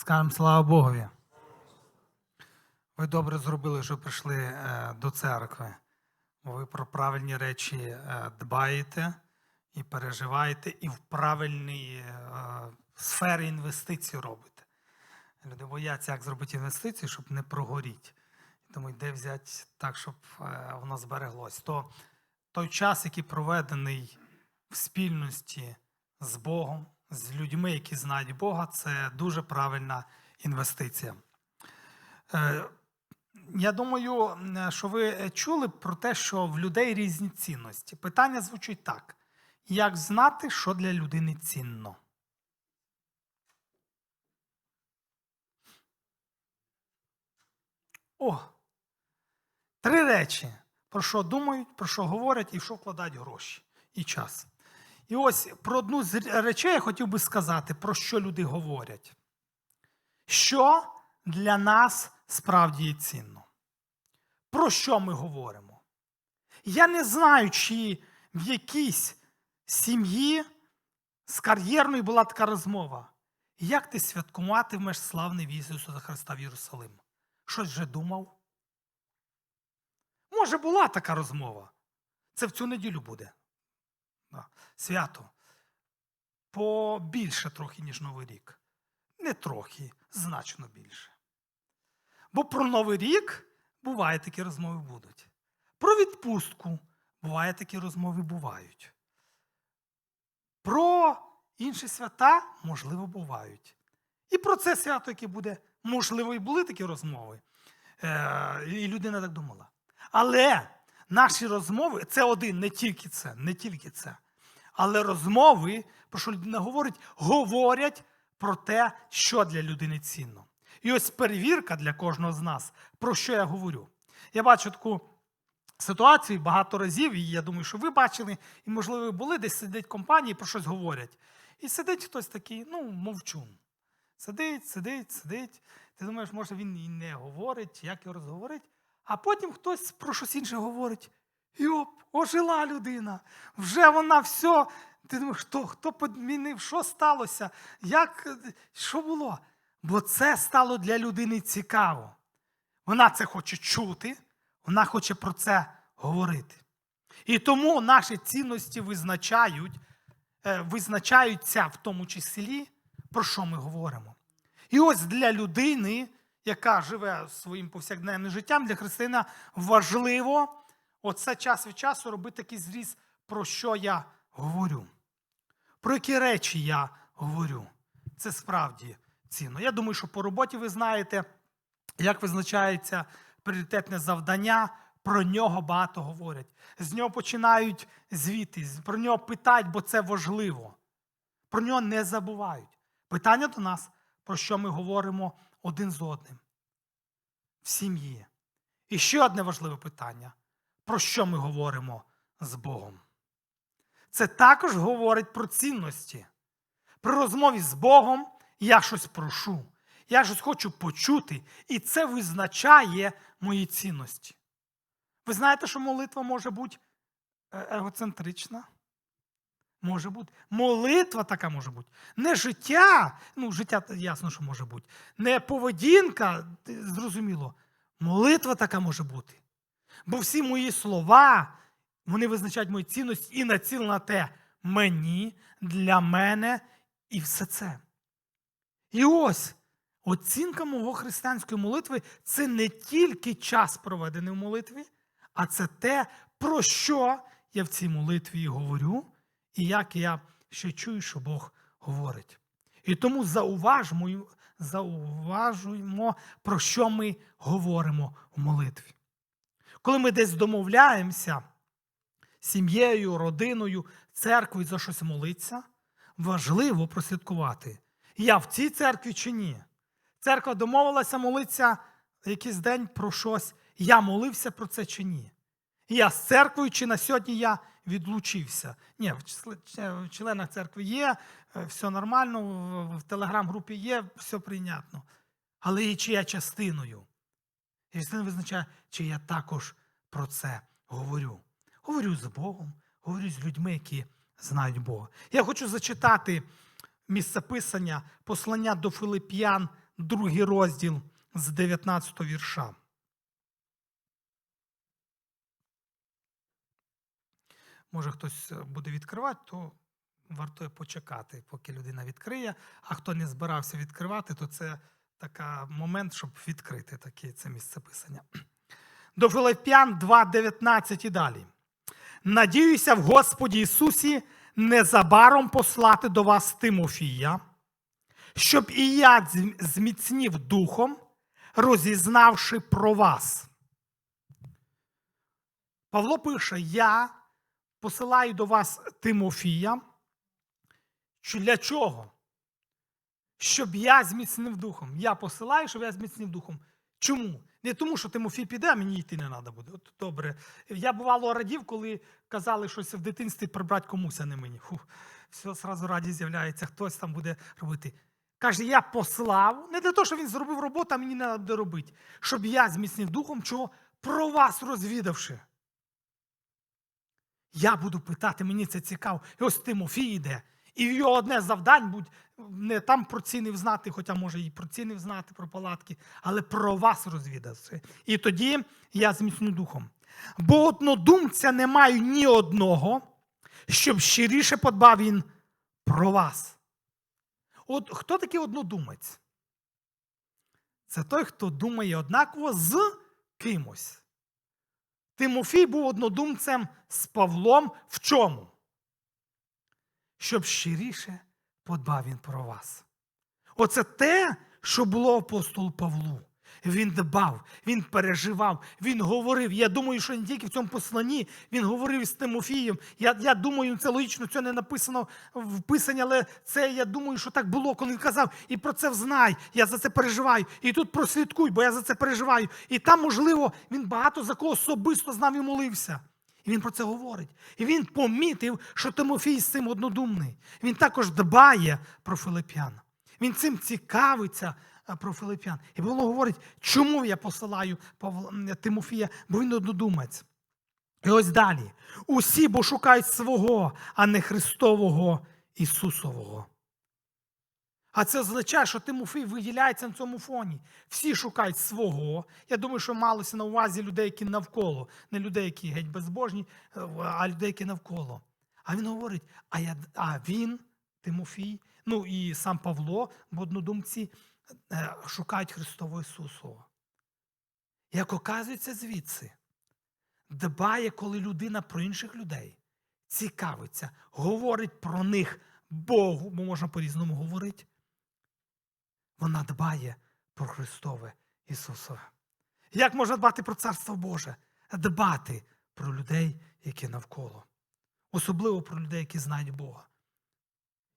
Скажемо слава Богові. Ви добре зробили, що прийшли е, до церкви. Ви про правильні речі е, дбаєте і переживаєте, і в правильній е, сфері інвестицій робите. Люди бояться, як зробити інвестиції, щоб не прогоріти. Тому де взяти так, щоб воно збереглось. То той час, який проведений в спільності з Богом, з людьми, які знають Бога, це дуже правильна інвестиція. Е, Я думаю, що ви чули про те, що в людей різні цінності. Питання звучить так: як знати, що для людини цінно? О! Три речі: про що думають, про що говорять і в що вкладають гроші і час. І ось про одну з речей я хотів би сказати, про що люди говорять. Що для нас справді є цінно? Про що ми говоримо? Я не знаю, чи в якійсь сім'ї з кар'єрною була така розмова. Як ти святкуватимеш славний віз Ісуса Христа в Єрусалим? Щось вже думав? Може, була така розмова. Це в цю неділю буде. Да. Свято. Побільше трохи, ніж Новий рік. Не трохи, значно більше. Бо про Новий рік буває такі розмови будуть. Про відпустку буває такі розмови бувають. Про інші свята, можливо, бувають. І про це свято, яке буде, можливо, і були такі розмови. Е, і людина так думала. Але наші розмови це один, не тільки це, не тільки це. Але розмови, про що людина говорить, говорять про те, що для людини цінно. І ось перевірка для кожного з нас, про що я говорю. Я бачу таку ситуацію багато разів, і я думаю, що ви бачили, і, можливо, ви були, десь сидить компанії, про щось говорять. І сидить хтось такий, ну, мовчун. Сидить, сидить, сидить. Ти думаєш, може він і не говорить, як його розговорить. А потім хтось про щось інше говорить. І оп, ожила людина. Вже вона все. Ти думаєш, хто хто підмінив, що сталося? Як, Що було? Бо це стало для людини цікаво. Вона це хоче чути, вона хоче про це говорити. І тому наші цінності визначають, е, визначаються в тому числі, про що ми говоримо. І ось для людини, яка живе своїм повсякденним життям, для християна важливо оце час від часу робити такий зріз, про що я говорю. Про які речі я говорю. Це справді цінно. Я думаю, що по роботі ви знаєте, як визначається пріоритетне завдання, про нього багато говорять. З нього починають звіти, про нього питають, бо це важливо. Про нього не забувають. Питання до нас, про що ми говоримо один з одним в сім'ї. І ще одне важливе питання: про що ми говоримо з Богом? Це також говорить про цінності. При розмові з Богом я щось прошу, я щось хочу почути, і це визначає мої цінності. Ви знаєте, що молитва може бути е, егоцентрична? Може бути. Молитва така може бути. Не життя, ну, життя ясно, що може бути. Не поведінка, зрозуміло. Молитва така може бути. Бо всі мої слова, вони визначають мої цінності і націлені на те мені, для мене і все це. І ось оцінка мого християнської молитви це не тільки час проведений в молитві, а це те, про що я в цій молитві говорю, і як я ще чую, що Бог говорить. І тому зауважмо, зауважуємо, про що ми говоримо в молитві. Коли ми десь домовляємося сім'єю, родиною, церквою за щось молитися, важливо прослідкувати, я в цій церкві чи ні. Церква домовилася молитися якийсь день про щось, я молився про це чи ні. Я з церквою, чи на сьогодні я відлучився. Ні, в членах церкви є, е, все нормально, в телеграм-групі є, все прийнятно. Але і чи я частиною? І частина визначає, чи я також про це говорю. Говорю з Богом, говорю з людьми, які знають Бога. Я хочу зачитати місцеписання послання до Филип'ян, другий розділ з 19 вірша. Може, хтось е, буде відкривати, то варто почекати, поки людина відкриє. А хто не збирався відкривати, то це такий момент, щоб відкрити таке це місце писання. До Филип'ян 2.19 і далі. Надіюся в Господі Ісусі незабаром послати до вас Тимофія, щоб і я зміцнів духом, розізнавши про вас. Павло пише: Я посилаю до вас Тимофія. Для чого? Щоб я зміцнив духом. Я посилаю, щоб я зміцнив духом. Чому? Не тому, що Тимофій піде, а мені йти не треба буде. От добре. Я бувало радів, коли казали щось в дитинстві прибрати комусь, а не мені. Фу, все, зразу радість з'являється, хтось там буде робити. Каже, я послав, не для того, щоб він зробив роботу, а мені не треба буде робити. Щоб я зміцнив духом, чого про вас розвідавши. Я буду питати, мені це цікаво. І ось Тимофій йде. І його одне завдань будь не там про ціни знати, хоча може і про ціни знати, про палатки, але про вас розвідавши. І тоді я зміцню духом. Бо однодумця не маю ні одного, щоб щиріше подбав він про вас. От хто такий однодумець? Це той, хто думає однаково з кимось. Тимофій був однодумцем з Павлом в чому? Щоб щиріше подбав він про вас. Оце те, що було апостолу Павлу. Він дбав, він переживав, він говорив. Я думаю, що не тільки в цьому посланні він говорив з Тимофієм. Я, я думаю, це логічно, це не написано в писанні, але це я думаю, що так було, коли він казав, і про це взнай, я за це переживаю. І тут прослідкуй, бо я за це переживаю. І там, можливо, він багато за кого особисто знав і молився. І він про це говорить. І він помітив, що Тимофій з цим однодумний. Він також дбає про Филип'ян. Він цим цікавиться про Филип'ян. І Павло говорить, чому я посилаю Тимофія, бо він однодумець. І ось далі. Усі бо шукають свого, а не Христового Ісусового. А це означає, що Тимофій виділяється на цьому фоні. Всі шукають свого. Я думаю, що малося на увазі людей, які навколо, не людей, які геть безбожні, е, а людей, які навколо. А він говорить: а, я, а він, Тимофій, ну і сам Павло в однодумці шукають Христового Ісусова. Як оказується звідси, дбає, коли людина про інших людей цікавиться, говорить про них Богу, бо можна по-різному говорити. Вона дбає про Христове Ісусове. Як можна дбати про Царство Боже? Дбати про людей, які навколо. Особливо про людей, які знають Бога.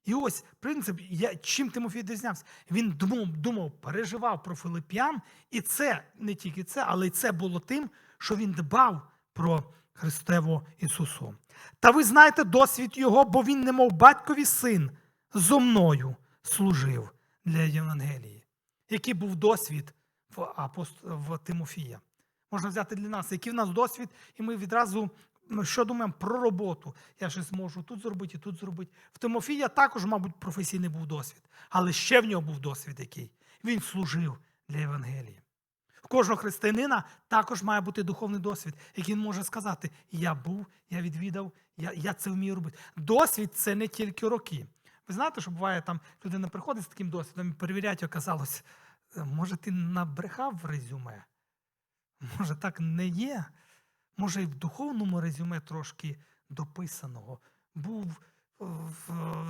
І ось принцип, я, чим Тимофій відрізнявся. Він думав, думав, переживав про Филип'ян, і це не тільки це, але й це було тим, що він дбав про Христову Ісусу. Та ви знаєте досвід його, бо він, немов батькові син, зо мною служив для Євангелії. Який був досвід в, апост... в Тимофія? Можна взяти для нас, який в нас досвід, і ми відразу що думаємо про роботу. Я щось можу тут зробити і тут зробити. В Тимофія також, мабуть, професійний був досвід, але ще в нього був досвід який. Він служив для Євангелії. В кожного християнина також має бути духовний досвід, який він може сказати: Я був, я відвідав, я, я це вмію робити. Досвід це не тільки роки. Ви знаєте, що буває там людина приходить з таким досвідом і перевіряють, оказалось, «Е, може, ти набрехав в резюме? Може, так не є? Може, і в духовному резюме трошки дописаного. Був е,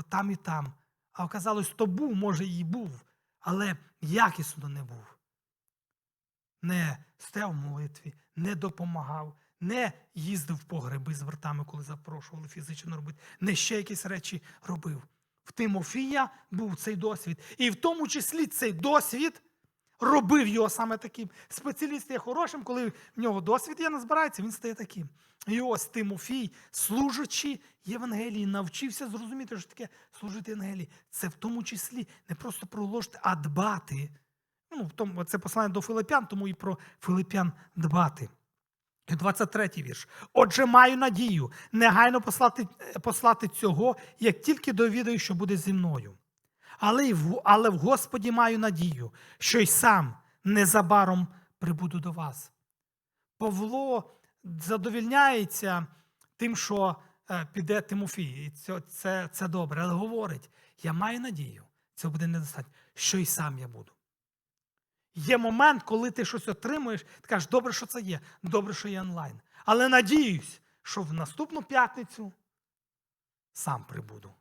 там і там. А оказалось, то був, може, і був, але якісно не був. Не стояв в молитві, не допомагав, не їздив в погреби з вертами, коли запрошували фізично робити, не ще якісь речі робив. В Тимофія був цей досвід. І в тому числі цей досвід робив його саме таким. Спеціаліст є хорошим, коли в нього досвід є, назбирається, він стає таким. І ось Тимофій, служачи Євангелії, навчився зрозуміти, що таке служити Євангелії. Це в тому числі не просто проложити, а дбати. Ну, в тому, це послання до Филипян, тому і про Филипян дбати. І 23 вірш. Отже, маю надію негайно послати, послати цього, як тільки довідаю, що буде зі мною. Але, в, але в Господі маю надію, що й сам незабаром прибуду до вас. Павло задовільняється тим, що е, піде Тимофій. І це, це, це добре, але говорить: я маю надію, це буде недостатньо, що й сам я буду. Є момент, коли ти щось отримуєш, ти кажеш, добре, що це є, добре, що є онлайн. Але надіюсь, що в наступну п'ятницю сам прибуду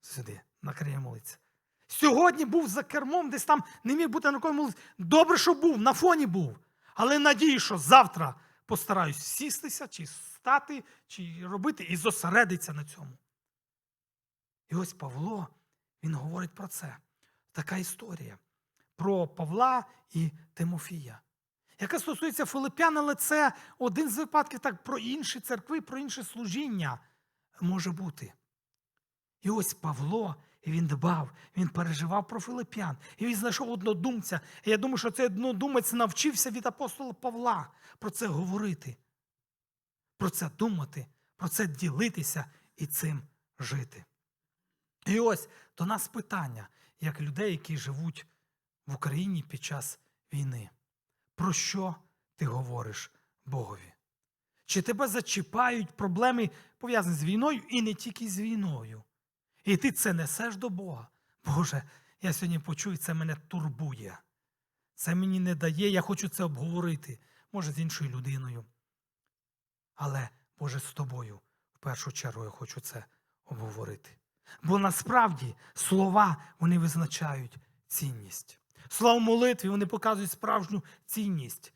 сюди, на краї молитися. Сьогодні був за кермом, десь там не міг бути на якої. Добре, що був, на фоні був. Але надію, що завтра постараюсь сістися, чи стати, чи робити, і зосередитися на цьому. І ось Павло, він говорить про це. Така історія про Павла і Тимофія, яка стосується Филиппян, але це один з випадків так про інші церкви, про інше служіння може бути. І ось Павло, і він дбав, він переживав про Филиппян, і він знайшов однодумця. І я думаю, що цей однодумець навчився від апостола Павла про це говорити, про це думати, про це ділитися і цим жити. І ось до нас питання, як людей, які живуть в Україні під час війни. Про що ти говориш Богові? Чи тебе зачіпають проблеми, пов'язані з війною і не тільки з війною? І ти це несеш до Бога. Боже, я сьогодні почув, це мене турбує. Це мені не дає, я хочу це обговорити, може, з іншою людиною. Але, Боже, з тобою в першу чергу я хочу це обговорити. Бо насправді слова вони визначають цінність. Слова молитві вони показують справжню цінність.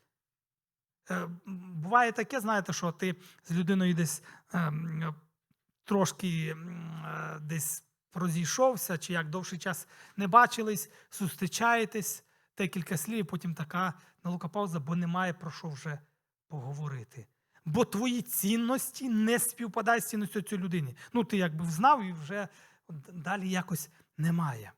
Е, Буває таке, знаєте, що ти з людиною десь ем, трошки е, десь розійшовся, чи як довший час не бачились, зустрічаєтесь, декілька слів, потім така нелука пауза, бо немає про що вже поговорити. Бо твої цінності не співпадають з цінністю цієї людини. Ну, ти якби знав і вже далі якось немає.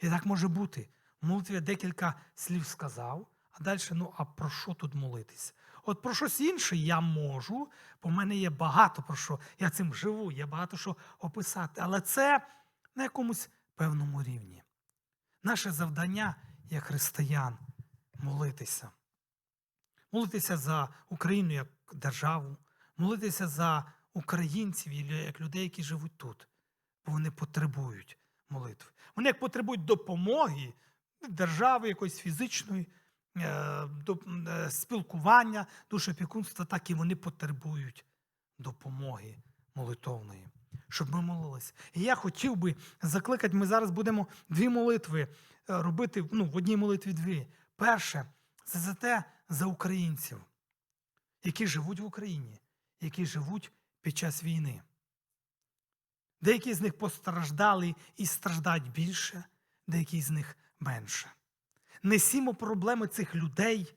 І так може бути. Молитві декілька слів сказав, а далі, ну, а про що тут молитись? От про щось інше я можу, бо в мене є багато про що. Я цим живу, є багато що описати. Але це на якомусь певному рівні. Наше завдання як християн молитися. Молитися за Україну як державу, молитися за українців як людей, які живуть тут. Бо вони потребують молитви. Вони як потребують допомоги держави, якоїсь фізичної, спілкування, душопікунства, так і вони потребують допомоги молитовної, щоб ми молилися. І я хотів би закликати, ми зараз будемо дві молитви е, робити ну, в одній молитві дві. Перше, це за те, за українців, які живуть в Україні, які живуть під час війни. Деякі з них постраждали і страждають більше, деякі з них менше. Несімо проблеми цих людей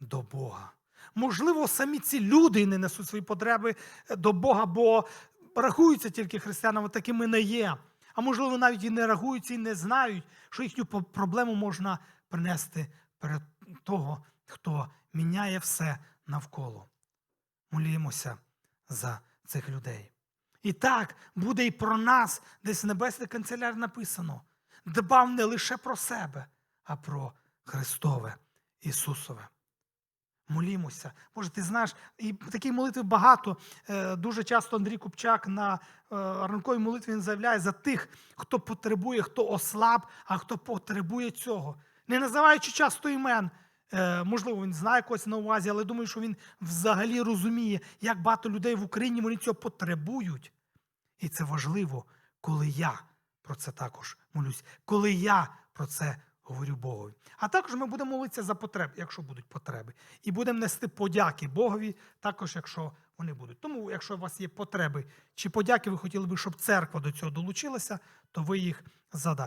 до Бога. Можливо, самі ці люди не несуть свої потреби до Бога, бо рахуються тільки християнами, такими не є. А можливо, навіть і не рахуються і не знають, що їхню проблему можна принести перед того, хто міняє все навколо. Молімося за цих людей. І так буде і про нас, десь в небесній канцелярі написано. Дбав не лише про себе, а про Христове Ісусове. Молімося. Може, ти знаєш, і таких молитв багато. Е, Дуже часто Андрій Купчак на е, ранковій молитві він заявляє за тих, хто потребує, хто ослаб, а хто потребує цього. Не називаючи часто імен. Е, Можливо, він знає когось на увазі, але думаю, що він взагалі розуміє, як багато людей в Україні вони цього потребують. І це важливо, коли я про це також молюсь, коли я про це говорю Богові. А також ми будемо молитися за потреби, якщо будуть потреби. І будемо нести подяки Богові, також, якщо вони будуть. Тому, якщо у вас є потреби чи подяки, ви хотіли би, щоб церква до цього долучилася, то ви їх задайте.